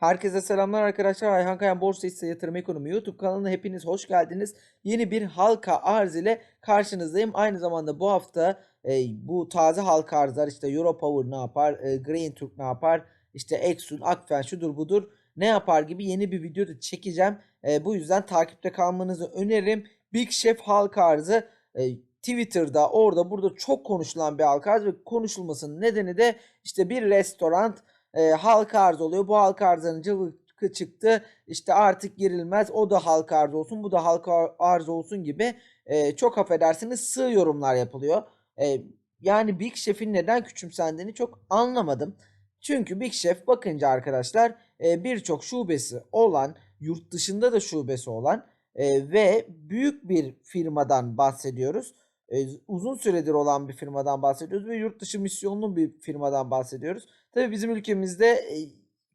Herkese selamlar arkadaşlar. Ayhan Kayan Borsa Hisse Yatırım Ekonomi YouTube kanalına hepiniz hoş geldiniz. Yeni bir halka arz ile karşınızdayım. Aynı zamanda bu hafta e, bu taze halka arzlar işte Europower ne yapar, e, Green Turk ne yapar, işte Exxon, Akfen şudur budur ne yapar gibi yeni bir video da çekeceğim. E, bu yüzden takipte kalmanızı öneririm. Big Chef halka arzı e, Twitter'da orada burada çok konuşulan bir halka arz ve konuşulmasının nedeni de işte bir restoran e, halka arz oluyor. Bu halka arzının cıvıkı çıktı. İşte artık girilmez. O da halka arz olsun. Bu da halka arz olsun gibi e, çok affedersiniz sığ yorumlar yapılıyor. E, yani Big Chef'in neden küçümsendiğini çok anlamadım. Çünkü Big Chef bakınca arkadaşlar e, birçok şubesi olan, yurt dışında da şubesi olan e, ve büyük bir firmadan bahsediyoruz. E, uzun süredir olan bir firmadan bahsediyoruz ve yurt dışı misyonlu bir firmadan bahsediyoruz. Tabii bizim ülkemizde e,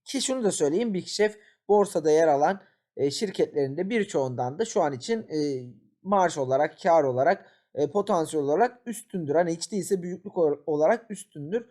ki şunu da söyleyeyim Big Chef borsada yer alan e, şirketlerinde birçoğundan da şu an için e, maaş olarak, kar olarak, e, potansiyel olarak üstündür. Hani hiç değilse büyüklük olarak üstündür.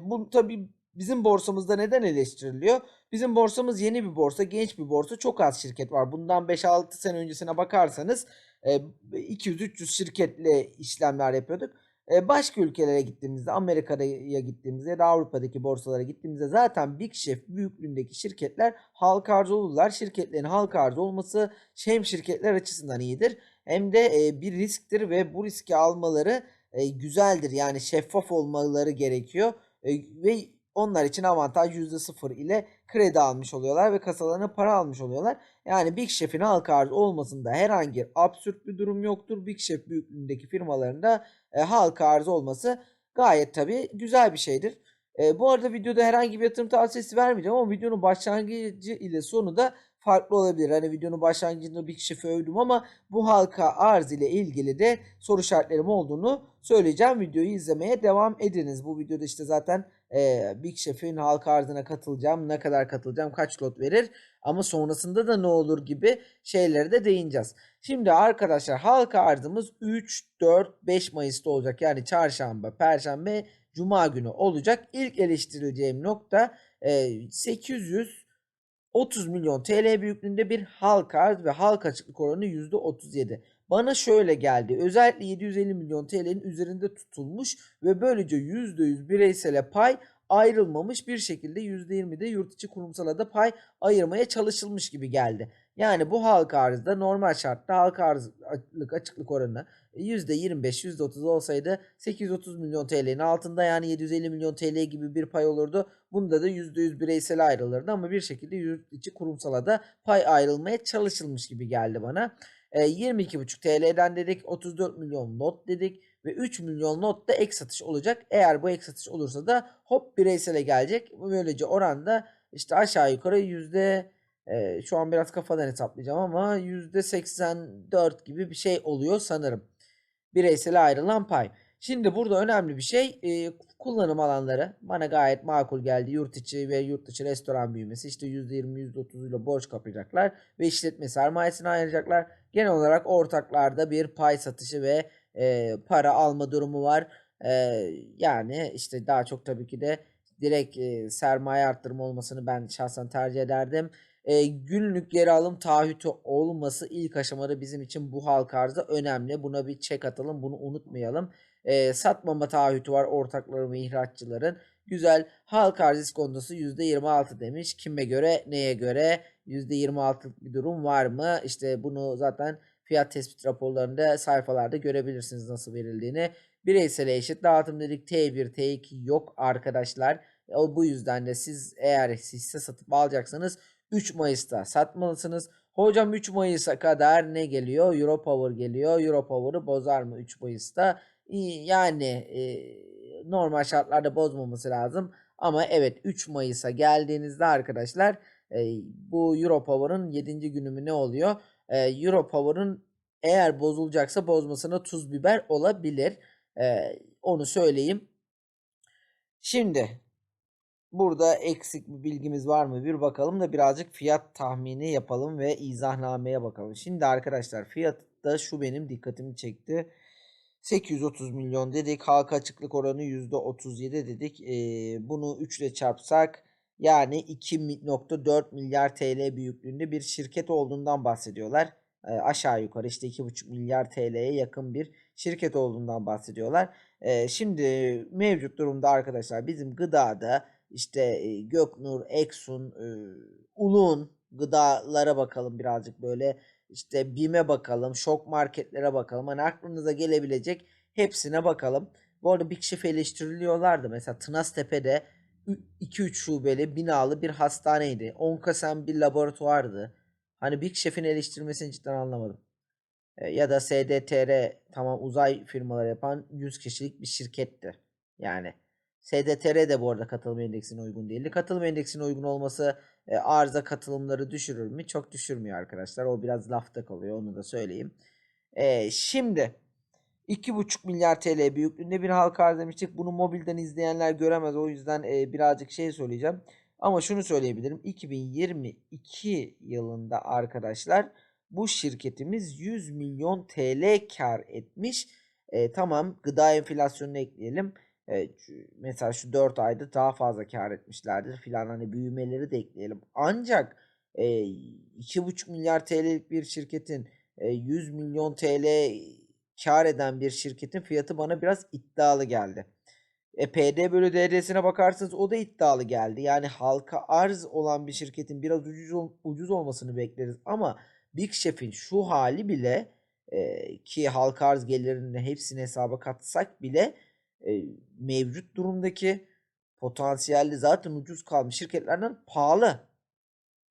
Bu tabii bizim borsamızda neden eleştiriliyor? Bizim borsamız yeni bir borsa, genç bir borsa. Çok az şirket var. Bundan 5-6 sene öncesine bakarsanız e, 200-300 şirketle işlemler yapıyorduk. E, başka ülkelere gittiğimizde, Amerika'ya gittiğimizde ya da Avrupa'daki borsalara gittiğimizde zaten Big Chef büyüklüğündeki şirketler halka arz olurlar. Şirketlerin halka arz olması hem şirketler açısından iyidir hem de e, bir risktir ve bu riski almaları e, güzeldir. Yani şeffaf olmaları gerekiyor E, ve onlar için avantaj %0 ile kredi almış oluyorlar ve kasalarına para almış oluyorlar. Yani Big Chef'in halka arz olmasında herhangi absürt bir durum yoktur. Big Chef büyüklüğündeki firmalarında e, halka arz olması gayet tabii güzel bir şeydir. E, bu arada videoda herhangi bir yatırım tavsiyesi vermeyeceğim ama videonun başlangıcı ile sonu da farklı olabilir. Hani videonun başlangıcında Big Chef'i övdüm ama bu halka arz ile ilgili de soru işaretlerim olduğunu söyleyeceğim. Videoyu izlemeye devam ediniz. Bu videoda işte zaten e, Big Chef'in halka arzına katılacağım. Ne kadar katılacağım, kaç lot verir ama sonrasında da ne olur gibi şeylere de değineceğiz. Şimdi arkadaşlar halka arzımız 3, 4, 5 Mayıs'ta olacak. Yani çarşamba, perşembe, cuma günü olacak. İlk eleştirileceğim nokta e, 830 milyon TL büyüklüğünde bir halka arz ve halka açıklık oranı %37. Bana şöyle geldi. Özellikle 750 milyon TL'nin üzerinde tutulmuş ve böylece %100 bireysele pay ayrılmamış bir şekilde %20'de yurt içi kurumsala da pay ayırmaya çalışılmış gibi geldi. Yani bu halka arzda normal şartta halka arzlık açıklık oranı %25 %30 olsaydı 830 milyon TL'nin altında yani 750 milyon TL gibi bir pay olurdu. Bunda da %100 bireysel ayrılırdı ama bir şekilde yurt içi kurumsala da pay ayrılmaya çalışılmış gibi geldi bana. E, 22,5 TL'den dedik 34 milyon not dedik ve 3 milyon not da ek satış olacak. Eğer bu ek satış olursa da hop bireysele gelecek. Böylece oranda işte aşağı yukarı yüzde şu an biraz kafadan hesaplayacağım ama yüzde 84 gibi bir şey oluyor sanırım. Bireysele ayrılan pay. Şimdi burada önemli bir şey e, kullanım alanları bana gayet makul geldi. Yurt içi ve yurt dışı restoran büyümesi işte %20 %30 ile borç kapacaklar ve işletme sermayesini ayıracaklar. Genel olarak ortaklarda bir pay satışı ve e, para alma durumu var. E, yani işte daha çok tabii ki de direkt e, sermaye arttırma olmasını ben şahsen tercih ederdim. E, günlük geri alım taahhütü olması ilk aşamada bizim için bu halka arzda önemli. Buna bir çek atalım bunu unutmayalım. E, satmama taahhütü var ortakların ve ihraççıların. Güzel halka arz iskontosu %26 demiş. Kime göre neye göre %26'lık bir durum var mı? İşte bunu zaten fiyat tespit raporlarında sayfalarda görebilirsiniz nasıl verildiğini. Bireysel eşit dağıtım dedik T1 T2 yok arkadaşlar. O bu yüzden de siz eğer hisse satıp alacaksanız 3 Mayıs'ta satmalısınız. Hocam 3 Mayıs'a kadar ne geliyor? Europower geliyor. Europower'ı bozar mı 3 Mayıs'ta? Yani e, normal şartlarda bozmaması lazım. Ama evet 3 Mayıs'a geldiğinizde arkadaşlar e, bu Europower'ın 7. günü mü ne oluyor? E, Europower'ın eğer bozulacaksa bozmasına tuz biber olabilir. E, onu söyleyeyim. Şimdi burada eksik bir bilgimiz var mı bir bakalım da birazcık fiyat tahmini yapalım ve izahnameye bakalım. Şimdi arkadaşlar fiyatta şu benim dikkatimi çekti. 830 milyon dedik. Halka açıklık oranı %37 dedik. Ee, bunu 3 ile çarpsak Yani 2.4 milyar TL büyüklüğünde bir şirket olduğundan bahsediyorlar. Eee, aşağı yukarı işte 2.5 milyar TL'ye yakın bir şirket olduğundan bahsediyorlar. Eee, şimdi mevcut durumda arkadaşlar bizim gıdada işte eee, Göknur, Eksun, eee, Ulun gıdalara bakalım birazcık böyle işte BİM'e bakalım, şok marketlere bakalım. Hani aklınıza gelebilecek hepsine bakalım. Bu arada Big Chef eleştiriliyorlardı. Mesela Tınaztepe'de 2-3 şubeli binalı bir hastaneydi. Onkasen bir laboratuvardı. Hani Big Chef'in eleştirmesini cidden anlamadım. E, ya da SDTR tamam uzay firmaları yapan 100 kişilik bir şirketti. Yani SDTR de bu arada katılım endeksine uygun değildi. Katılım endeksine uygun olması e, arıza katılımları düşürür mü? Çok düşürmüyor arkadaşlar. O biraz lafta kalıyor onu da söyleyeyim. E, şimdi 2,5 milyar TL büyüklüğünde bir halka arz demiştik. Bunu mobilden izleyenler göremez. O yüzden e, birazcık şey söyleyeceğim. Ama şunu söyleyebilirim. 2022 yılında arkadaşlar bu şirketimiz 100 milyon TL kar etmiş. E, tamam gıda enflasyonunu ekleyelim. E, mesela şu 4 ayda daha fazla kar etmişlerdir filan hani büyümeleri de ekleyelim. Ancak e, 2,5 milyar TL'lik bir şirketin e, 100 milyon TL kar eden bir şirketin fiyatı bana biraz iddialı geldi. E, PD bölü DR'sine bakarsanız o da iddialı geldi. Yani halka arz olan bir şirketin biraz ucuz, ucuz olmasını bekleriz. Ama Big Chef'in şu hali bile e, ki halka arz gelirinin hepsini hesaba katsak bile e, mevcut durumdaki potansiyelli zaten ucuz kalmış şirketlerden pahalı.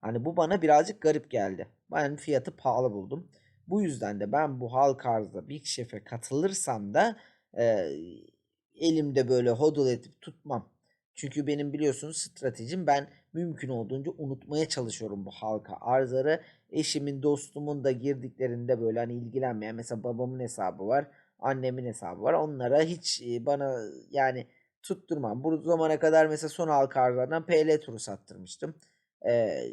Hani bu bana birazcık garip geldi. Ben fiyatı pahalı buldum. Bu yüzden de ben bu halka arzda Big Chef'e katılırsam da e, elimde böyle hodl edip tutmam. Çünkü benim biliyorsunuz stratejim ben mümkün olduğunca unutmaya çalışıyorum bu halka arzları. Eşimin, dostumun da girdiklerinde böyle hani ilgilenmeyen mesela babamın hesabı var, annemin hesabı var. Onlara hiç bana yani tutturmam. Bu zamana kadar mesela son halka PL turu sattırmıştım. Ee,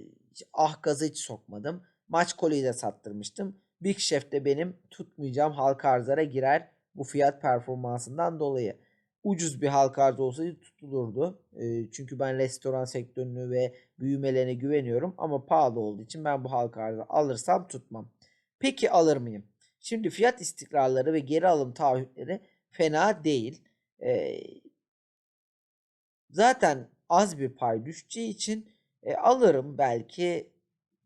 ah gazı hiç sokmadım. Maç koliyi de sattırmıştım. Big Chef de benim tutmayacağım halka arzlara girer bu fiyat performansından dolayı. Ucuz bir halka arz olsaydı tutulurdu. E, çünkü ben restoran sektörünü ve büyümelerine güveniyorum. Ama pahalı olduğu için ben bu halka arzı alırsam tutmam. Peki alır mıyım? Şimdi fiyat istikrarları ve geri alım taahhütleri fena değil. E, zaten az bir pay düşeceği için e, alırım belki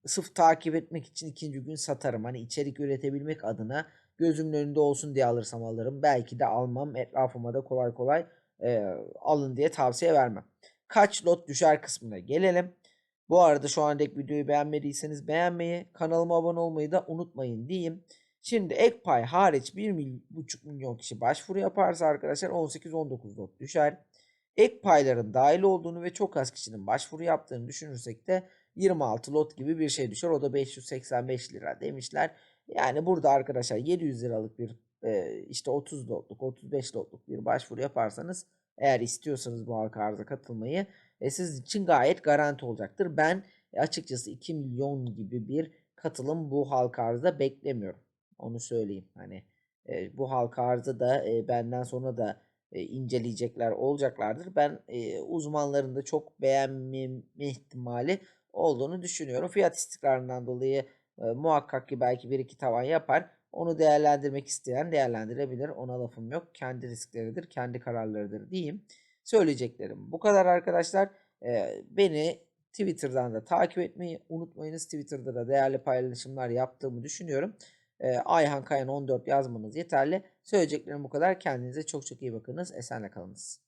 sırf takip etmek için ikinci gün satarım. Hani içerik üretebilmek adına gözümün önünde olsun diye alırsam alırım. Belki de almam. Etrafıma da kolay kolay e, alın diye tavsiye vermem. Kaç lot düşer kısmına gelelim. Bu arada şu andaki videoyu beğenmediyseniz beğenmeyi, kanalıma abone olmayı da unutmayın diyeyim. Şimdi ek pay hariç 1,5 milyon kişi başvuru yaparsa arkadaşlar 18-19 lot düşer. Ek payların dahil olduğunu ve çok az kişinin başvuru yaptığını düşünürsek de 26 lot gibi bir şey düşer. O da 585 lira demişler. Yani burada arkadaşlar 700 liralık bir e, işte 30 lotluk 35 lotluk bir başvuru yaparsanız eğer istiyorsanız bu halka arıza katılmayı e, siz için gayet garanti olacaktır. Ben e, açıkçası 2 milyon gibi bir katılım bu halka arzda beklemiyorum. Onu söyleyeyim. Hani e, bu halka arzı da e, benden sonra da e, inceleyecekler olacaklardır. Ben e, uzmanların da çok beğenmeme ihtimali olduğunu düşünüyorum. Fiyat istikrarından dolayı e, muhakkak ki belki bir iki tavan yapar. Onu değerlendirmek isteyen değerlendirebilir. Ona lafım yok. Kendi riskleridir, kendi kararlarıdır diyeyim. Söyleyeceklerim bu kadar arkadaşlar. E, beni Twitter'dan da takip etmeyi unutmayınız. Twitter'da da değerli paylaşımlar yaptığımı düşünüyorum. E, Ayhan Kayan 14 yazmanız yeterli. Söyleyeceklerim bu kadar. Kendinize çok çok iyi bakınız. Esenle kalınız.